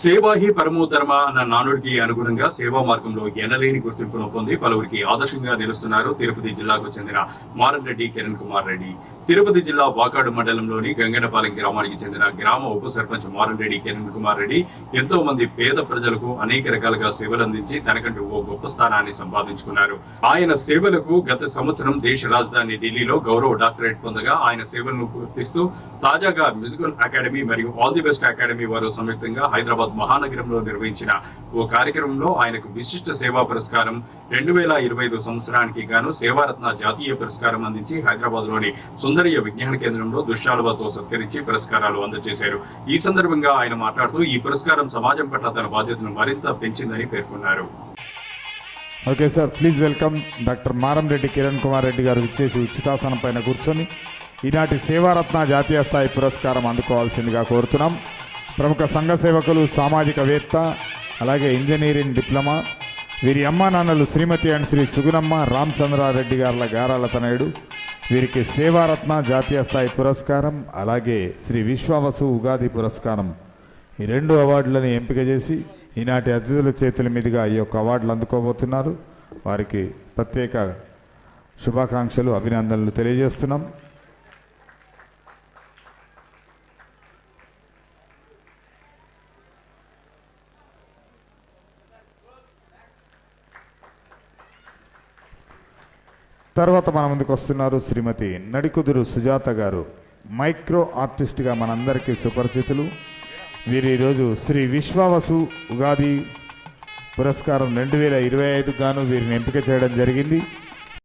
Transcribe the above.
సేవాహి పరమో ధర్మ అన్న నానుడికి అనుగుణంగా సేవా మార్గంలో ఎనలేని గుర్తింపును పొంది పలువురికి ఆదర్శంగా నిలుస్తున్నారు. తిరుపతి జిల్లాకు చెందిన మారంరెడ్డి కిరణ్ కుమార్ రెడ్డి. తిరుపతి జిల్లా వాకాడు మండలంలోని గంగనపాలెం గ్రామానికి చెందిన గ్రామ ఉప సర్పంచ్ మారంరెడ్డి కిరణ్ కుమార్ రెడ్డి ఎంతో మంది పేద ప్రజలకు అనేక రకాలుగా సేవలు అందించి తనకంటూ ఓ గొప్ప స్థానాన్ని సంపాదించుకున్నారు. ఆయన సేవలకు గత సంవత్సరం దేశ రాజధాని ఢిల్లీలో గౌరవ డాక్టరేట్ పొందగా ఆయన సేవలను గుర్తిస్తూ తాజాగా మ్యూజికల్ అకాడమీ మరియు ఆల్ ది బెస్ట్ అకాడమీ వారు సంయుక్తంగా హైదరాబాద్ మహానగరంలో నిర్వహించిన ఓ కార్యక్రమంలో ఆయనకు విశిష్ట సేవా పురస్కారం రెండు వేల ఇరవై ఐదు సంవత్సరానికి గాను సేవారత్న జాతీయ పురస్కారం అందించి హైదరాబాద్లోని సుందరయ్య విజ్ఞాన కేంద్రంలో దుశ్శాలువతో సత్కరించి పురస్కారాలు అందజేశారు. ఈ సందర్భంగా ఆయన మాట్లాడుతూ ఈ పురస్కారం సమాజం పట్ల తన బాధ్యతను మరింత పెంచిందని పేర్కొన్నారు. Okay sir please welcome doctor Maramreddy Kiran Kumar Reddy గారు ఇచ్చేసి ఉచితాసనం పైన కూర్చొని ఈనాటి సేవారత్న జాతీయ స్థాయి పురస్కారం అందుకోవాల్సిందిగా కోరుతున్నాం. ప్రముఖ సంఘ సేవకులు సామాజికవేత్త అలాగే ఇంజనీరింగ్ డిప్లొమా వీరి అమ్మా నాన్నలు శ్రీమతి అండ్ శ్రీ సుగుణమ్మ రామచంద్రారెడ్డి గారుల గారాల తనయుడు వీరికి సేవారత్న జాతీయ స్థాయి పురస్కారం అలాగే శ్రీ విశ్వవసు ఉగాది పురస్కారం. ఈ రెండు అవార్డులను ఎంపిక చేసి ఈనాటి అతిథుల చేతుల మీదుగా ఈ యొక్క అవార్డులు అందుకోబోతున్నారు. వారికి ప్రత్యేక శుభాకాంక్షలు అభినందనలు తెలియజేస్తున్నాం. తర్వాత మన ముందుకు వస్తున్నారు శ్రీమతి నడికుదురు సుజాత గారు. మైక్రో ఆర్టిస్ట్గా మనందరికీ సుపరిచితులు. వీరు ఈరోజు శ్రీ విశ్వావసు ఉగాది పురస్కారం రెండు వేల ఇరవై ఐదు గాను వీరిని ఎంపిక చేయడం జరిగింది.